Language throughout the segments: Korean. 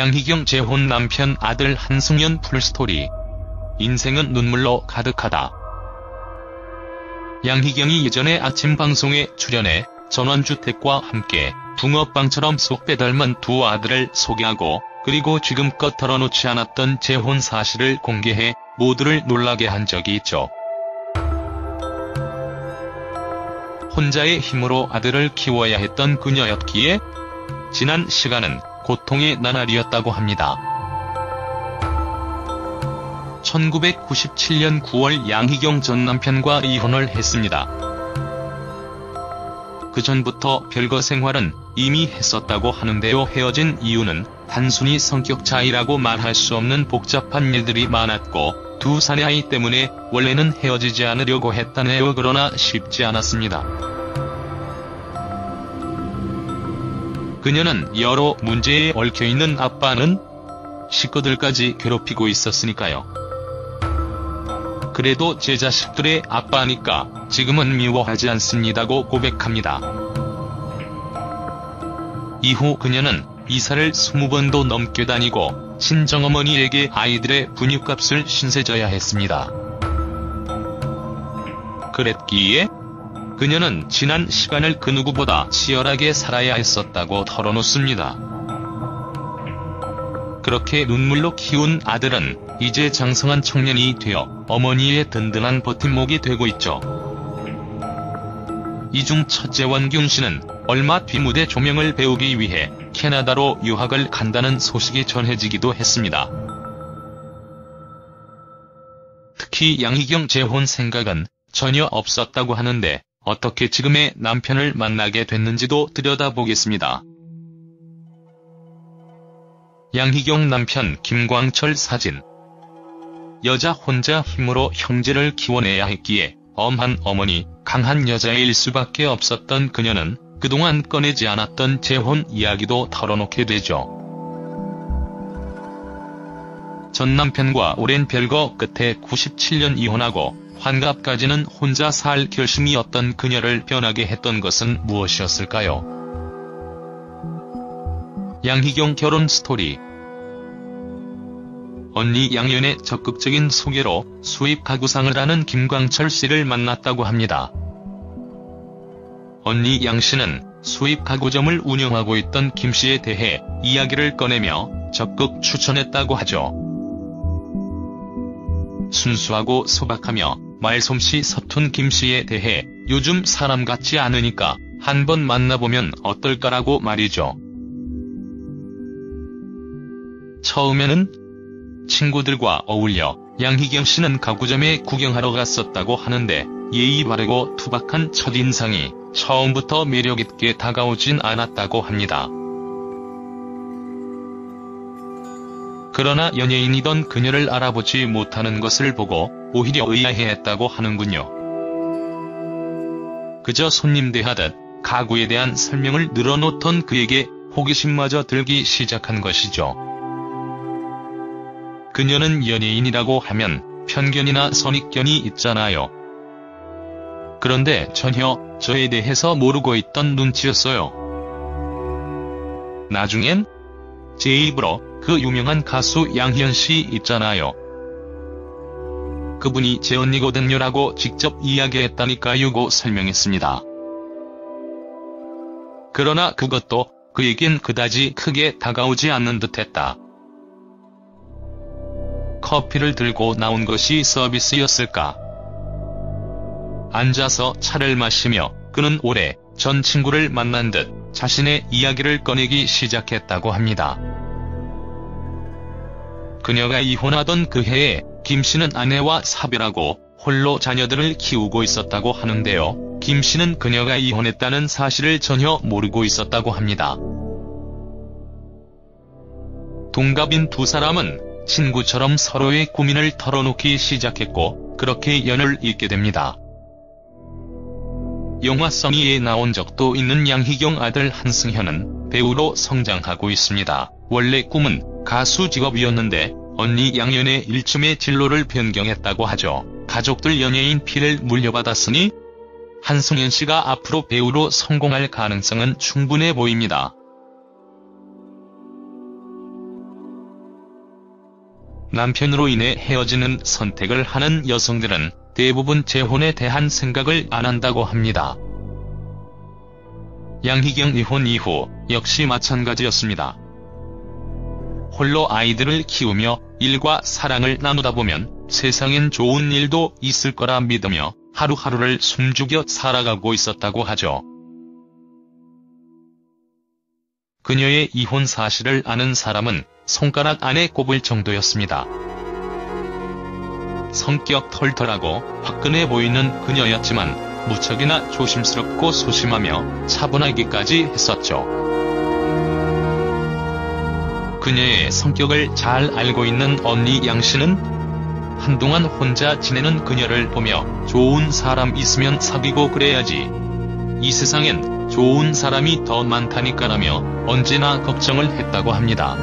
양희경 재혼 남편 아들 한승연 풀스토리. 인생은 눈물로 가득하다. 양희경이 예전에 아침 방송에 출연해 전원주택과 함께 붕어빵처럼 쏙 빼닮은 두 아들을 소개하고 그리고 지금껏 털어놓지 않았던 재혼 사실을 공개해 모두를 놀라게 한 적이 있죠. 혼자의 힘으로 아들을 키워야 했던 그녀였기에 지난 시간은 고통의 나날이었다고 합니다. 1997년 9월 양희경 전 남편과 이혼을 했습니다. 그 전부터 별거 생활은 이미 했었다고 하는데요. 헤어진 이유는 단순히 성격 차이라고 말할 수 없는 복잡한 일들이 많았고 두 사내 아이 때문에 원래는 헤어지지 않으려고 했다네요. 그러나 쉽지 않았습니다. 그녀는 여러 문제에 얽혀있는 아빠는 식구들까지 괴롭히고 있었으니까요. 그래도 제 자식들의 아빠니까 지금은 미워하지 않습니다고 고백합니다. 이후 그녀는 이사를 20번도 넘게 다니고 친정어머니에게 아이들의 분유값을 신세져야 했습니다. 그랬기에 그녀는 지난 시간을 그 누구보다 치열하게 살아야 했었다고 털어놓습니다. 그렇게 눈물로 키운 아들은 이제 장성한 청년이 되어 어머니의 든든한 버팀목이 되고 있죠. 이중 첫째 원균 씨는 얼마 뒤 무대 조명을 배우기 위해 캐나다로 유학을 간다는 소식이 전해지기도 했습니다. 특히 양희경 재혼 생각은 전혀 없었다고 하는데 어떻게 지금의 남편을 만나게 됐는지도 들여다보겠습니다. 양희경 남편 김광철 사진 여자 혼자 힘으로 형제를 키워내야 했기에 엄한 어머니, 강한 여자일 수밖에 없었던 그녀는 그동안 꺼내지 않았던 재혼 이야기도 털어놓게 되죠. 전 남편과 오랜 별거 끝에 97년 이혼하고 환갑까지는 혼자 살 결심이었던 그녀를 변하게 했던 것은 무엇이었을까요? 양희경 결혼 스토리 언니 양연의 적극적인 소개로 수입 가구상을 하는 김광철 씨를 만났다고 합니다. 언니 양 씨는 수입 가구점을 운영하고 있던 김 씨에 대해 이야기를 꺼내며 적극 추천했다고 하죠. 순수하고 소박하며 말솜씨 서툰 김 씨에 대해 요즘 사람 같지 않으니까 한번 만나보면 어떨까라고 말이죠. 처음에는 친구들과 어울려 양희경 씨는 가구점에 구경하러 갔었다고 하는데 예의 바르고 투박한 첫인상이 처음부터 매력있게 다가오진 않았다고 합니다. 그러나 연예인이던 그녀를 알아보지 못하는 것을 보고 오히려 의아해했다고 하는군요. 그저 손님 대하듯 가구에 대한 설명을 늘어놓던 그에게 호기심마저 들기 시작한 것이죠. 그녀는 연예인이라고 하면 편견이나 선입견이 있잖아요. 그런데 전혀 저에 대해서 모르고 있던 눈치였어요. 나중엔 제 입으로 그 유명한 가수 양희연 씨 있잖아요. 그분이 제 언니거든요라고 직접 이야기했다니까요고 설명했습니다. 그러나 그것도 그에겐 그다지 크게 다가오지 않는 듯했다. 커피를 들고 나온 것이 서비스였을까? 앉아서 차를 마시며 그는 올해 전 친구를 만난 듯 자신의 이야기를 꺼내기 시작했다고 합니다. 그녀가 이혼하던 그 해에 김 씨는 아내와 사별하고 홀로 자녀들을 키우고 있었다고 하는데요. 김 씨는 그녀가 이혼했다는 사실을 전혀 모르고 있었다고 합니다. 동갑인 두 사람은 친구처럼 서로의 고민을 털어놓기 시작했고 그렇게 연을 잇게 됩니다. 영화 써니에 나온 적도 있는 양희경 아들 한승현은 배우로 성장하고 있습니다. 원래 꿈은 가수 직업이었는데 언니 양연의 일쯤에 진로를 변경했다고 하죠. 가족들 연예인 피를 물려받았으니 한승현 씨가 앞으로 배우로 성공할 가능성은 충분해 보입니다. 남편으로 인해 헤어지는 선택을 하는 여성들은 대부분 재혼에 대한 생각을 안 한다고 합니다. 양희경 이혼 이후 역시 마찬가지였습니다. 홀로 아이들을 키우며 일과 사랑을 나누다 보면 세상엔 좋은 일도 있을 거라 믿으며 하루하루를 숨죽여 살아가고 있었다고 하죠. 그녀의 이혼 사실을 아는 사람은 손가락 안에 꼽을 정도였습니다. 성격 털털하고 화끈해 보이는 그녀였지만 무척이나 조심스럽고 소심하며 차분하기까지 했었죠. 그녀의 성격을 잘 알고 있는 언니 양 씨는 한동안 혼자 지내는 그녀를 보며 좋은 사람 있으면 사귀고 그래야지. 이 세상엔 좋은 사람이 더 많다니까라며 언제나 걱정을 했다고 합니다.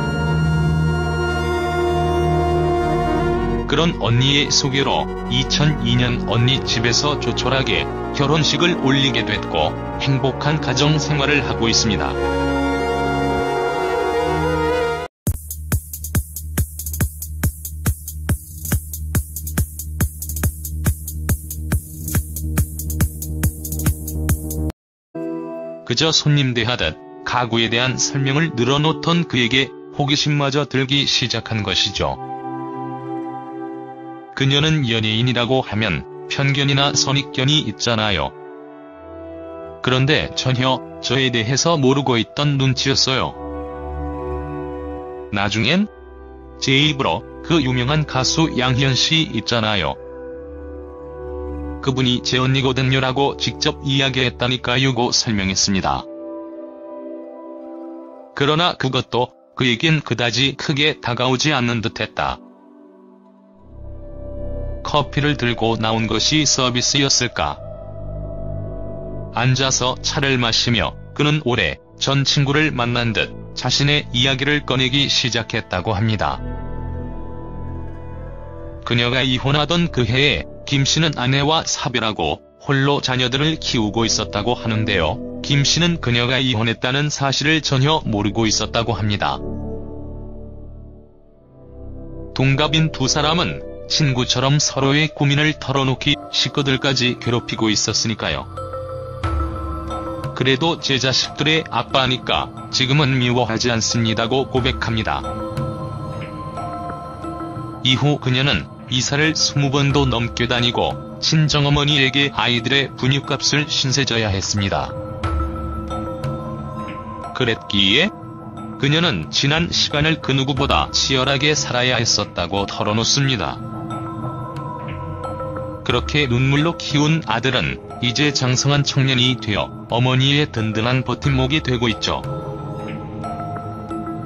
그런 언니의 소개로 2002년 언니 집에서 조촐하게 결혼식을 올리게 됐고 행복한 가정 생활을 하고 있습니다. 그저 손님 대하듯 가구에 대한 설명을 늘어놓던 그에게 호기심마저 들기 시작한 것이죠. 그녀는 연예인이라고 하면 편견이나 선입견이 있잖아요. 그런데 전혀 저에 대해서 모르고 있던 눈치였어요. 나중엔 제 입으로 그 유명한 가수 양희연 씨 있잖아요. 그분이 제 언니거든요라고 직접 이야기했다니까요고 설명했습니다. 그러나 그것도 그에겐 그다지 크게 다가오지 않는 듯했다. 커피를 들고 나온 것이 서비스였을까? 앉아서 차를 마시며 그는 오래 전 친구를 만난 듯 자신의 이야기를 꺼내기 시작했다고 합니다. 그녀가 이혼하던 그 해에 김 씨는 아내와 사별하고 홀로 자녀들을 키우고 있었다고 하는데요. 김 씨는 그녀가 이혼했다는 사실을 전혀 모르고 있었다고 합니다. 동갑인 두 사람은 친구처럼 서로의 고민을 털어놓기 식구들까지 괴롭히고 있었으니까요. 그래도 제 자식들의 아빠니까 지금은 미워하지 않습니다고 고백합니다. 이후 그녀는 이사를 20번도 넘게 다니고 친정어머니에게 아이들의 분유값을 신세져야 했습니다. 그랬기에 그녀는 지난 시간을 그 누구보다 치열하게 살아야 했었다고 털어놓습니다. 그렇게 눈물로 키운 아들은 이제 장성한 청년이 되어 어머니의 든든한 버팀목이 되고 있죠.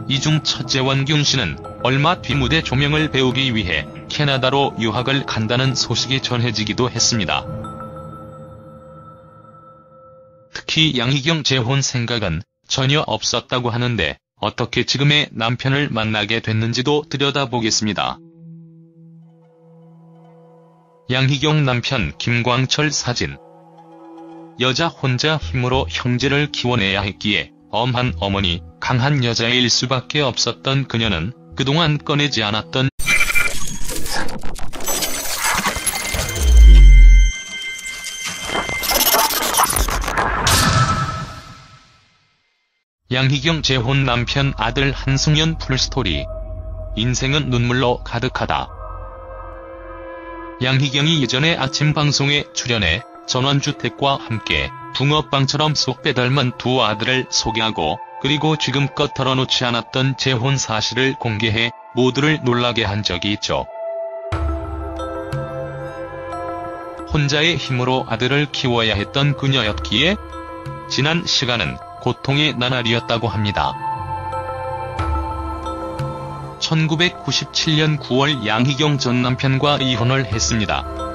이중 첫째 원균 씨는 얼마 뒤 무대 조명을 배우기 위해 캐나다로 유학을 간다는 소식이 전해지기도 했습니다. 특히 양희경 재혼 생각은 전혀 없었다고 하는데 어떻게 지금의 남편을 만나게 됐는지도 들여다보겠습니다. 양희경 남편 김광철 사진 여자 혼자 힘으로 형제를 키워내야 했기에 엄한 어머니, 강한 여자일 수밖에 없었던 그녀는 그동안 꺼내지 않았던 양희경 재혼 남편 아들 한승연 풀스토리. 인생은 눈물로 가득하다. 양희경이 예전에 아침 방송에 출연해 전원주택과 함께 붕어빵처럼 쏙 빼닮은 두 아들을 소개하고 그리고 지금껏 털어놓지 않았던 재혼 사실을 공개해 모두를 놀라게 한 적이 있죠. 혼자의 힘으로 아들을 키워야 했던 그녀였기에 지난 시간은 고통의 나날이었다고 합니다. 1997년 9월 양희경 전 남편과 이혼을 했습니다.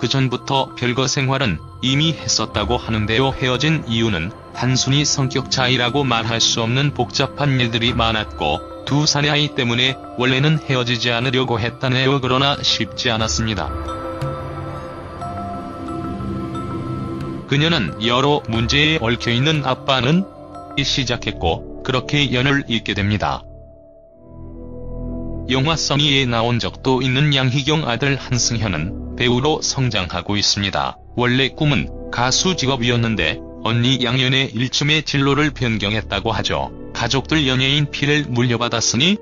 그 전부터 별거 생활은 이미 했었다고 하는데요. 헤어진 이유는 단순히 성격 차이라고 말할 수 없는 복잡한 일들이 많았고 두 살의 아이 때문에 원래는 헤어지지 않으려고 했다네요. 그러나 쉽지 않았습니다. 그녀는 여러 문제에 얽혀있는 아빠는 시작했고 그렇게 연을 잇게 됩니다. 영화 써니에 나온 적도 있는 양희경 아들 한승현은 배우로 성장하고 있습니다. 원래 꿈은 가수 직업이었는데 언니 양현의 일쯤에 진로를 변경했다고 하죠. 가족들 연예인 피를 물려받았으니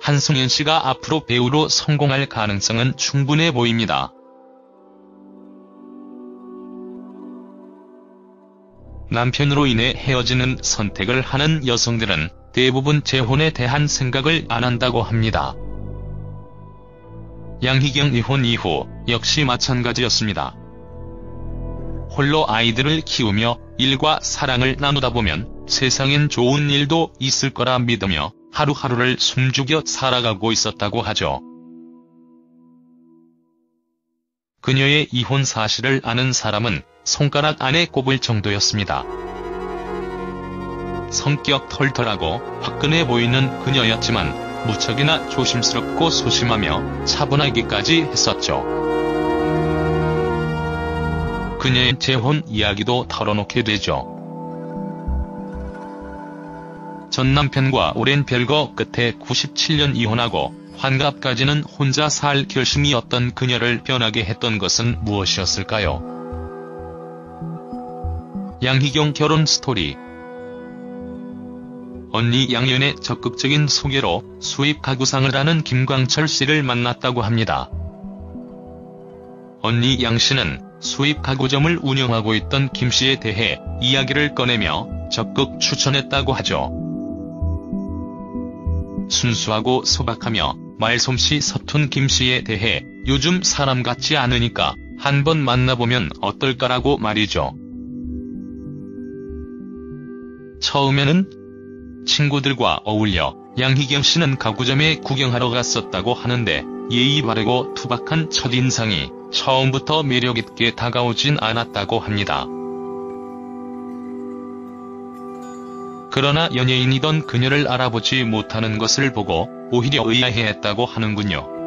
한승현 씨가 앞으로 배우로 성공할 가능성은 충분해 보입니다. 남편으로 인해 헤어지는 선택을 하는 여성들은 대부분 재혼에 대한 생각을 안 한다고 합니다. 양희경 이혼 이후 역시 마찬가지였습니다. 홀로 아이들을 키우며 일과 사랑을 나누다 보면 세상엔 좋은 일도 있을 거라 믿으며 하루하루를 숨죽여 살아가고 있었다고 하죠. 그녀의 이혼 사실을 아는 사람은 손가락 안에 꼽을 정도였습니다. 성격 털털하고 화끈해 보이는 그녀였지만 무척이나 조심스럽고 소심하며 차분하기까지 했었죠. 그녀의 재혼 이야기도 털어놓게 되죠. 전 남편과 오랜 별거 끝에 97년 이혼하고 환갑까지는 혼자 살 결심이었던 그녀를 변하게 했던 것은 무엇이었을까요? 양희경 결혼 스토리 언니 양현의 적극적인 소개로 수입 가구상을 하는 김광철 씨를 만났다고 합니다. 언니 양 씨는 수입 가구점을 운영하고 있던 김 씨에 대해 이야기를 꺼내며 적극 추천했다고 하죠. 순수하고 소박하며 말솜씨 서툰 김 씨에 대해 요즘 사람 같지 않으니까 한번 만나보면 어떨까라고 말이죠. 처음에는 친구들과 어울려 양희경 씨는 가구점에 구경하러 갔었다고 하는데 예의 바르고 투박한 첫인상이 처음부터 매력있게 다가오진 않았다고 합니다. 그러나 연예인이던 그녀를 알아보지 못하는 것을 보고 오히려 의아해했다고 하는군요.